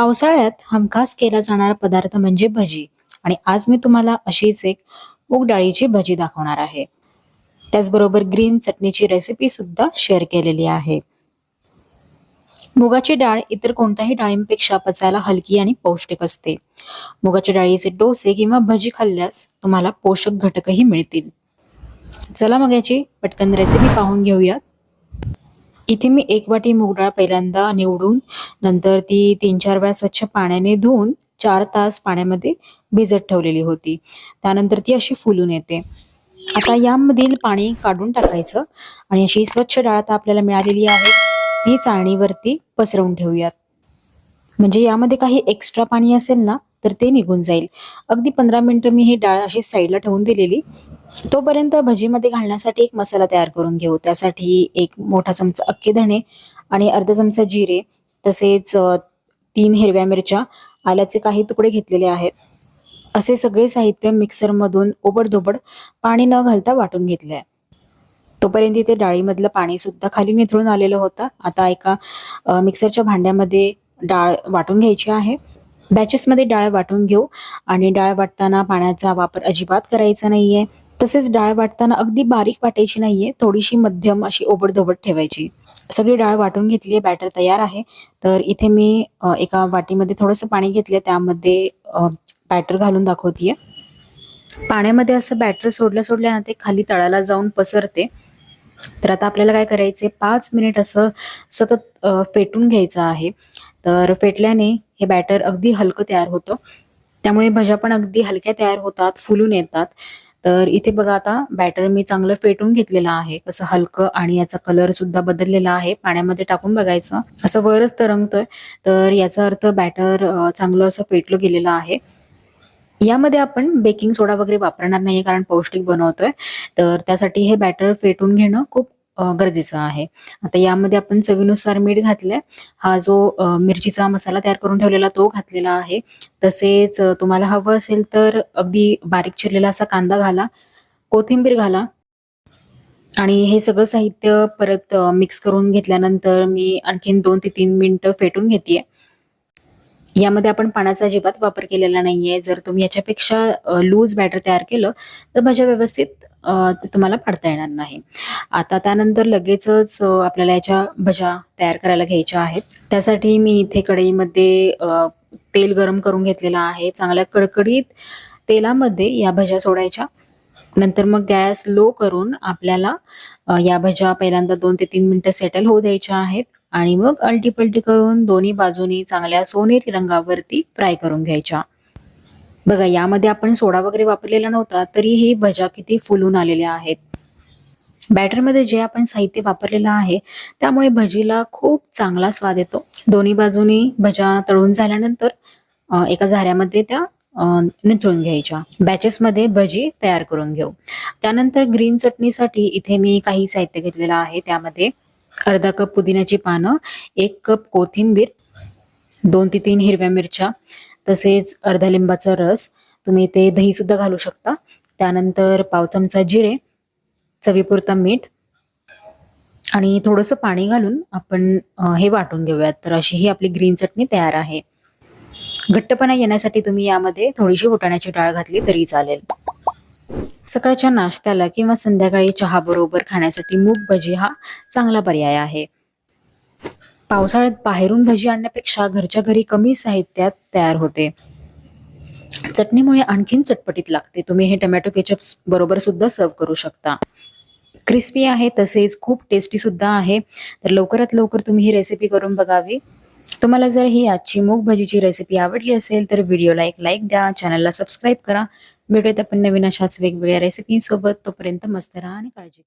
पावसाळ्यात हमखास केला जाणारा पदार्थ म्हणजे भजी. आणि आज मी तुम्हाला अशीच एक मूग डाळीची भजी दाखवणार आहे. त्याचबरोबर ग्रीन चटणीची रेसिपी सुद्धा शेअर केलेली आहे. मुगाची डाळ इतर कोणत्याही डाळींपेक्षा पचायला हलकी आणि पौष्टिक असते. मुगाच्या डाळीचे डोसे किंवा भजी खाल्ल्यास तुम्हाला पोषक घटकही मिळतील. चला मग याची पटकन रेसिपी पाहून घेऊयात. इथे मी एक वाटी मूग डाळ पहिल्यांदा निवडून नंतर ती तीन चार वेळा स्वच्छ पाण्याने धुवून चार तास पाण्यामध्ये भिजत ठेवलेली होती. त्यानंतर ती अशी फुलून येते. आता यामधील पाणी काढून टाकायचं आणि अशी स्वच्छ डाळ आता आपल्याला मिळालेली आहे. ती चाळणीवरती पसरवून ठेवूयात. म्हणजे यामध्ये काही एक्स्ट्रा पाणी असेल ना तर ते निघून जाईल. अगदी पंधरा मिनटं मी ही डाळ अशी साईडला ठेवून दिलेली. तोपर्यंत भजीमध्ये घालण्यासाठी एक मसाला तयार करून घेऊ. त्यासाठी एक मोठा चमचा अख्खे धणे आणि अर्धा चमचा जिरे तसेच तीन हिरव्या मिरच्या आल्याचे काही तुकडे घेतलेले आहेत. असे सगळे साहित्य मिक्सरमधून ओबडधोबड पाणी न घालता वाटून घेतले आहे तोपर्यंत इथे डाळीमधलं पाणी सुद्धा खाली निथळून आलेलं होतं. आता एका मिक्सरच्या भांड्यामध्ये डाळ वाटून घ्यायची आहे. बॅचेसमध्ये डाळ वाटून घेऊ. आणि डाळ वाटताना पाण्याचा वापर अजिबात करायचा नाहीये. तसेच डाळ वाटताना अगदी बारीक वाटायची नाहीये. थोडीशी मध्यम अशी ओबडधोबड ठेवायची. सगळी डाळ वाटून घेतली आहे बॅटर तयार आहे. तर इथे मी एका वाटीमध्ये थोडंसं पाणी घेतलं त्यामध्ये बॅटर घालून दाखवतीये. पाण्यामध्ये असं बॅटर सोडल्या सोडल्या ते खाली तळाला जाऊन पसरते. तर आता आपल्याला काय करायचे पाच मिनिट असं सतत फेटून घ्यायचं आहे. तर फेटल्याने हे बॅटर अगदी हलकं तयार होतं. त्यामुळे भज्या पण अगदी हलक्या तयार होतात फुलून येतात. तर इथे बघा आता बॅटर मी चांगलं फेटून घेतलेलं आहे. कसं हलकं आणि याचा कलर सुद्धा बदललेला आहे. पाण्यामध्ये टाकून बघायचं. असं वरच तरंगतोय. तर याचा अर्थ बॅटर चांगलं असं फेटलं गेलेलं आहे. यामध्ये आपण बेकिंग सोडा वगैरे वापरणार नाही कारण पौष्टिक बनवतोय. तर त्यासाठी हे बॅटर फेटून घेणं खूप गरजेचं आहे. आता यामध्ये आपण चवीनुसार मीठ घातलंय. हा जो मिरचीचा मसाला तयार करून ठेवलेला तो घातलेला आहे. तसेच तुम्हाला हवं असेल तर अगदी बारीक चिरलेला असा कांदा घाला कोथिंबीर घाला आणि हे सगळं साहित्य परत मिक्स करून घेतल्यानंतर मी आणखीन दोन ते तीन मिनटं फेटून घेते यामध्ये आपण पाण्याचा अजिबात वापर केलेला नाहीये. जर तुम्ही याच्यापेक्षा लूज बॅटर तयार केलं तर भाज्या व्यवस्थित तुम्हाला पाडता येणार नाही. आता त्यानंतर लगेचच आपल्याला याच्या भज्या तयार करायला घ्यायच्या आहेत. त्यासाठी मी इथे कढईमध्ये तेल गरम करून घेतलेलं आहे. चांगल्या कडकडीत तेलामध्ये या भज्या सोडायच्या. नंतर मग गॅस लो करून आपल्याला या भज्या पहिल्यांदा दोन ते तीन मिनिटं सेटल होऊ द्यायच्या आहेत. आणि मग अल्टीपल्टी करून दोन्ही बाजूनी चांगल्या सोनेरी रंगावरती फ्राय करून घ्यायच्या. बघा यामध्ये आपण सोडा वगैरे वापरलेला नव्हता तरी हे भज्या किती फुलून आलेल्या आहेत. बॅटरमध्ये जे आपण साहित्य वापरलेलं आहे त्यामुळे भजीला खूप चांगला स्वाद येतो. दोन्ही बाजूनी भज्या तळून झाल्यानंतर एका झाऱ्यामध्ये त्या निथळून घ्यायच्या. बॅचेसमध्ये भजी तयार करून घेऊ. त्यानंतर ग्रीन चटणीसाठी इथे मी काही साहित्य घेतलेलं आहे. त्यामध्ये अर्धा कप पुदिन्याची पानं एक कप कोथिंबीर दोन ते तीन हिरव्या मिरच्या तसेच अर्धा लिंबाचा रस तुम्ही ते दही सुद्धा घालू शकता. त्यानंतर पाव चमचा जिरे चवीपुरता मीठ आणि थोडंसं पाणी घालून आपण हे वाटून घेऊयात. तर अशी ही आपली ग्रीन चटणी तयार आहे. घट्टपणा येण्यासाठी तुम्ही यामध्ये थोडीशी फुटाण्याची डाळ घातली तरी चालेल. सकाळच्या नाश्त्याला किंवा संध्याकाळी चहा बरोबर खाण्यासाठी मूग भजी हा चांगला पर्याय आहे. पावसाळ्यात बाहेरून भजी आणण्यापेक्षा घरच्या घरी कमी साहित्यात तयार होते. चटणीमुळे आणखीन चटपटीत लागते. तुम्ही हे टोमॅटो केचप बरोबर सुद्धा सर्व करू शकता. क्रिस्पी आहे तसेच खूप टेस्टी सुद्धा आहे. तर लवकरात लवकर तुम्ही ही रेसिपी करून बघावी. तुम्हाला जर ही आजची मूग भजीची रेसिपी आवडली असेल तर व्हिडिओला एक लाईक द्या. चॅनलला सबस्क्राईब करा. भेटूयात आपण नवीन अशाच वेगवेगळ्या रेसिपीसोबत तोपर्यंत मस्त राहा आणि काळजी